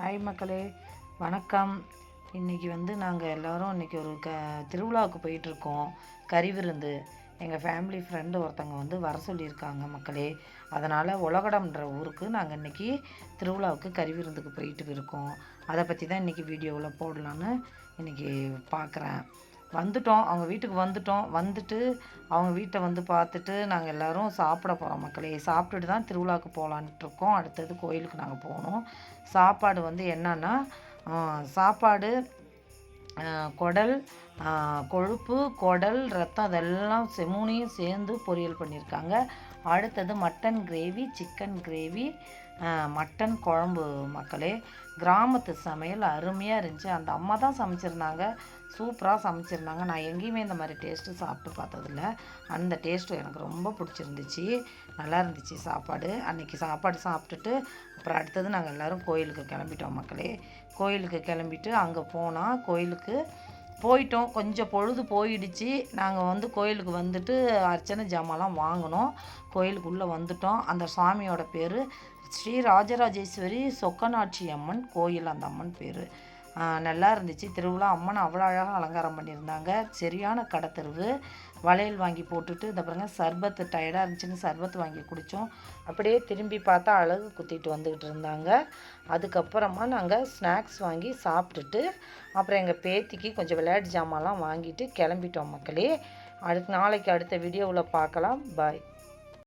Hi மக்களே. வணக்கம். இன்றைக்கி வந்து நாங்கள் எல்லோரும் இன்றைக்கி ஒரு க திருவிழாவுக்கு போயிட்டுருக்கோம். கறி விருந்து எங்கள் ஃபேமிலி ஃப்ரெண்டு ஒருத்தவங்க வந்து வர சொல்லியிருக்காங்க மக்களே. அதனால் உலகடம்ன்ற ஊருக்கு நாங்கள் இன்றைக்கி திருவிழாவுக்கு கறி விருந்துக்கு போயிட்டு இருக்கோம். அதை பற்றி தான் இன்றைக்கி வீடியோவில் போடலான்னு இன்றைக்கி பார்க்குறேன் வந்துட்டோம். அவங்க வீட்டுக்கு வந்துட்டோம். வந்துட்டு அவங்க வீட்டை வந்து பார்த்துட்டு நாங்கள் எல்லோரும் சாப்பிட போகிறோம் மக்களே. சாப்பிட்டுட்டு தான் திருவிழாவுக்கு போகலான்ட்டு இருக்கோம். அடுத்தது கோயிலுக்கு நாங்கள் போகணும். சாப்பாடு வந்து என்னன்னா சாப்பாடு குடல் கொழுப்பு குடல் ரத்தம் அதெல்லாம் செமூனையும் சேர்ந்து பொரியல் பண்ணியிருக்காங்க. அடுத்தது mutton gravy chicken gravy mutton குழம்பு மக்களே. கிராமத்து சமையல் அருமையாக இருந்துச்சு. அந்த அம்மா தான் சமைச்சிருந்தாங்க. சூப்பராக சமைச்சிருந்தாங்க. நான் எங்கேயுமே இந்த மாதிரி டேஸ்ட்டு சாப்பிட்டு பார்த்ததில்ல. அந்த டேஸ்ட்டு எனக்கு ரொம்ப பிடிச்சிருந்துச்சு. நல்லா இருந்துச்சு சாப்பாடு. அன்றைக்கி சாப்பாடு சாப்பிட்டுட்டு அப்புறம் அடுத்தது நாங்கள் எல்லோரும் கோயிலுக்கு கிளம்பிட்டோம் மக்களே. கோயிலுக்கு கிளம்பிட்டு அங்கே போனால் கோயிலுக்கு போயிட்டோம். கொஞ்சம் பொழுது போயிடுச்சு. நாங்கள் வந்து கோயிலுக்கு வந்துட்டு அர்ச்சனை ஜாமான்லாம் வாங்கினோம். கோயிலுக்குள்ளே வந்துட்டோம். அந்த சுவாமியோட பேர் ஸ்ரீ ராஜராஜேஸ்வரி சொக்கநாட்சி அம்மன் கோயில் அந்த அம்மன் பேர். நல்லா இருந்துச்சு திருவிழா அம்மன் அவ்வளோ அழகாக அலங்காரம் பண்ணியிருந்தாங்க. சரியான கடத்தெருவு. வளையல் வாங்கி போட்டுட்டு இந்த பாருங்க சர்பத்து டயர்டாக இருந்துச்சுன்னு சர்பத்து வாங்கி குடித்தோம் அப்படியே திரும்பி பார்த்தா அழகு குத்திட்டு வந்துக்கிட்டு இருந்தாங்க. அதுக்கப்புறமா நாங்கள் ஸ்நாக்ஸ் வாங்கி சாப்பிட்டுட்டு அப்புறம் எங்கள் பேத்திக்கு கொஞ்சம் விளையாட்டு ஜாமான்லாம் வாங்கிட்டு கிளம்பிட்டோம் மக்களே. அடுத்து நாளைக்கு அடுத்த வீடியோவில் பார்க்கலாம். பாய்